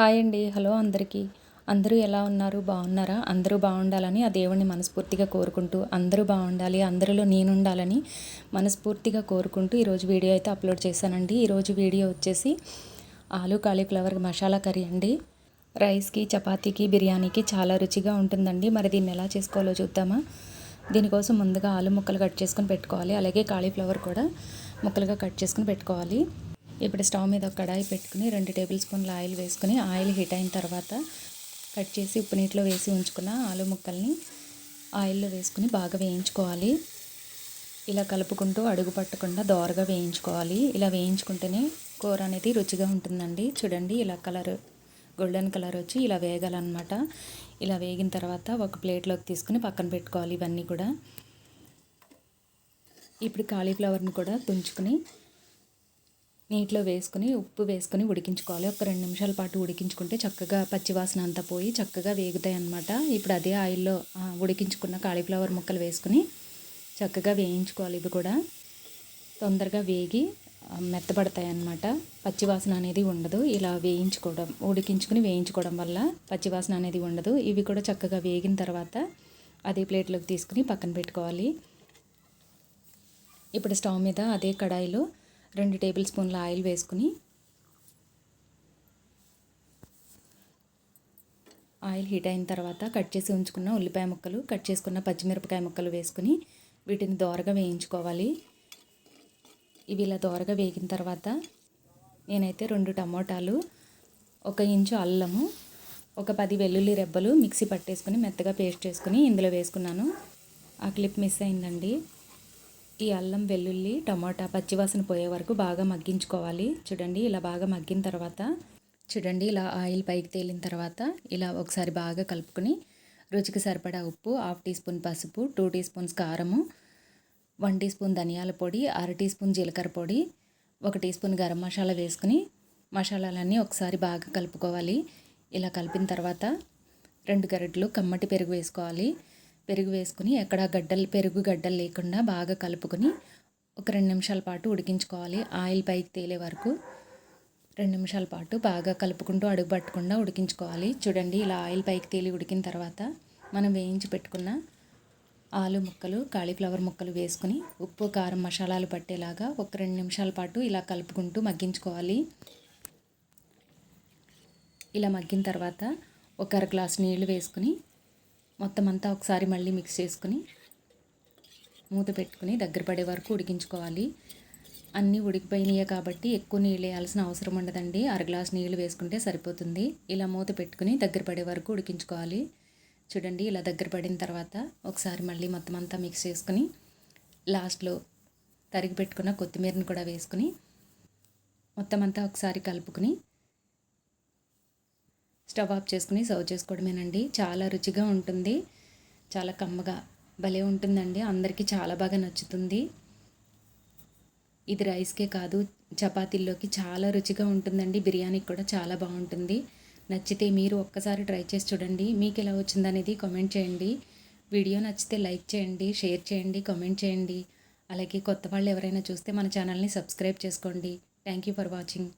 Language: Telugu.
హాయ్ అండి. హలో అందరికీ. అందరూ ఎలా ఉన్నారు? బాగున్నారా? అందరూ బాగుండాలని ఆ దేవుణ్ణి మనస్ఫూర్తిగా కోరుకుంటూ అందరూ బాగుండాలి అందరిలో నేను ఉండాలని మనస్ఫూర్తిగా కోరుకుంటూ ఈరోజు వీడియో అయితే అప్లోడ్ చేశానండి. ఈరోజు వీడియో వచ్చేసి ఆలు కాలీఫ్లవర్ మసాలా కర్రీ అండి. రైస్కి చపాతీకి బిర్యానీకి చాలా రుచిగా ఉంటుందండి. మరి దీన్ని ఎలా చేసుకోవాలో చూద్దామా? దీనికోసం ముందుగా ఆలు ముక్కలు కట్ చేసుకొని పెట్టుకోవాలి. అలాగే కాలీఫ్లవర్ కూడా ముక్కలుగా కట్ చేసుకుని పెట్టుకోవాలి. ఇప్పుడు స్టవ్ మీద ఒక కడాయి పెట్టుకుని రెండు టేబుల్ స్పూన్ల ఆయిల్ వేసుకుని ఆయిల్ హీట్ అయిన తర్వాత కట్ చేసి ఉప్పు నీటిలో వేసి ఉంచుకున్న ఆలు ముక్కల్ని ఆయిల్లో వేసుకుని బాగా వేయించుకోవాలి. ఇలా కలుపుకుంటూ అడుగు పట్టకుండా దోరగా వేయించుకోవాలి. ఇలా వేయించుకుంటేనే కూర అనేది రుచిగా ఉంటుందండి. చూడండి ఇలా కలర్ గోల్డెన్ కలర్ వచ్చి ఇలా వేగాలన్నమాట. ఇలా వేగిన తర్వాత ఒక ప్లేట్లోకి తీసుకుని పక్కన పెట్టుకోవాలి ఇవన్నీ కూడా. ఇప్పుడు కాలీఫ్లవర్ని కూడా తుంచుకుని నీటిలో వేసుకుని ఉప్పు వేసుకుని ఉడికించుకోవాలి. ఒక రెండు నిమిషాల పాటు ఉడికించుకుంటే చక్కగా పచ్చివాసన అంతా పోయి చక్కగా వేగుతాయి అన్నమాట. ఇప్పుడు అదే ఆయిల్లో ఉడికించుకున్న కాలీఫ్లవర్ ముక్కలు వేసుకుని చక్కగా వేయించుకోవాలి ఇవి కూడా. తొందరగా వేగి మెత్తపడతాయి అన్నమాట. పచ్చివాసన అనేది ఉండదు. ఇలా వేయించుకోవడం ఉడికించుకుని వేయించుకోవడం వల్ల పచ్చివాసన అనేది ఉండదు. ఇవి కూడా చక్కగా వేగిన తర్వాత అదే ప్లేట్లోకి తీసుకుని పక్కన పెట్టుకోవాలి. ఇప్పుడు స్టవ్ మీద అదే కడాయిలో రెండు టేబుల్ స్పూన్ల ఆయిల్ వేసుకుని ఆయిల్ హీట్ అయిన తర్వాత కట్ చేసి ఉంచుకున్న ఉల్లిపాయ ముక్కలు కట్ చేసుకున్న పచ్చిమిరపకాయ ముక్కలు వేసుకుని వీటిని దోరగా వేయించుకోవాలి. ఇవి ఇలా దోరగా వేగిన తర్వాత నేనైతే రెండు టమోటాలు ఒక ఇంచు అల్లము ఒక పది వెల్లుల్లి రెబ్బలు మిక్సీ పట్టేసుకుని మెత్తగా పేస్ట్ చేసుకుని ఇందులో వేసుకున్నాను. ఆ క్లిప్ మిస్ అయిందండి. ఈ అల్లం వెల్లుల్లి టమాటా పచ్చివాసన పోయే వరకు బాగా మగ్గించుకోవాలి. చూడండి ఇలా బాగా మగ్గిన తర్వాత చూడండి ఇలా ఆయిల్ పైకి తేలిన తర్వాత ఇలా ఒకసారి బాగా కలుపుకొని రుచికి సరిపడా ఉప్పు హాఫ్ టీ స్పూన్ పసుపు టూ టీ స్పూన్స్ కారము వన్ టీ స్పూన్ ధనియాల పొడి అర టీ స్పూన్ జీలకర్ర పొడి ఒక టీ స్పూన్ గరం మసాలా వేసుకుని మసాలాలన్నీ ఒకసారి బాగా కలుపుకోవాలి. ఇలా కలిపిన తర్వాత రెండు గరిటెలు కమ్మటి పెరుగు వేసుకోవాలి. పెరుగు వేసుకుని ఎక్కడ గడ్డలు పెరుగు గడ్డలు లేకుండా బాగా కలుపుకొని ఒక రెండు నిమిషాల పాటు ఉడికించుకోవాలి. ఆయిల్ పైకి తేలే వరకు రెండు నిమిషాల పాటు బాగా కలుపుకుంటూ అడుగు పట్టకుండా ఉడికించుకోవాలి. చూడండి ఇలా ఆయిల్ పైకి తేలి ఉడికిన తర్వాత మనం వేయించి పెట్టుకున్న ఆలు ముక్కలు కాలీఫ్లవర్ ముక్కలు వేసుకుని ఉప్పు కారం మసాలాలు పట్టేలాగా ఒక రెండు నిమిషాల పాటు ఇలా కలుపుకుంటూ మగ్గించుకోవాలి. ఇలా మగ్గిన తర్వాత ఒక అర గ్లాస్ నీళ్ళు వేసుకుని మొత్తం అంతా ఒకసారి మళ్ళీ మిక్స్ చేసుకుని మూత పెట్టుకుని దగ్గర పడే వరకు ఉడికించుకోవాలి. అన్నీ ఉడికిపోయినాయి కాబట్టి ఎక్కువ నీళ్ళు వేయాల్సిన అవసరం ఉండదండి. అర గ్లాస్ నీళ్ళు వేసుకుంటే సరిపోతుంది. ఇలా మూత పెట్టుకుని దగ్గర పడే వరకు ఉడికించుకోవాలి. చూడండి ఇలా దగ్గర పడిన తర్వాత ఒకసారి మళ్ళీ మొత్తం అంతా మిక్స్ చేసుకుని లాస్ట్లో తరిగి పెట్టుకున్న కొత్తిమీరని కూడా వేసుకుని మొత్తం అంతా ఒకసారి కలుపుకుని స్టవ్ ఆఫ్ చేసుకుని సర్వ్ చేసుకోవడమేనండి. చాలా రుచిగా ఉంటుంది. చాలా కమ్మగా భలే ఉంటుందండి. అందరికీ చాలా బాగా నచ్చుతుంది. ఇది రైస్కే కాదు చపాతీల్లోకి చాలా రుచిగా ఉంటుందండి. బిర్యానీకి కూడా చాలా బాగుంటుంది. నచ్చితే మీరు ఒక్కసారి ట్రై చేసి చూడండి. మీకు ఎలా వచ్చిందనేది కామెంట్ చేయండి. వీడియో నచ్చితే లైక్ చేయండి షేర్ చేయండి కామెంట్ చేయండి. అలాగే కొత్త వాళ్ళు ఎవరైనా చూస్తే మన ఛానల్ని సబ్స్క్రైబ్ చేసుకోండి. Thank you for watching.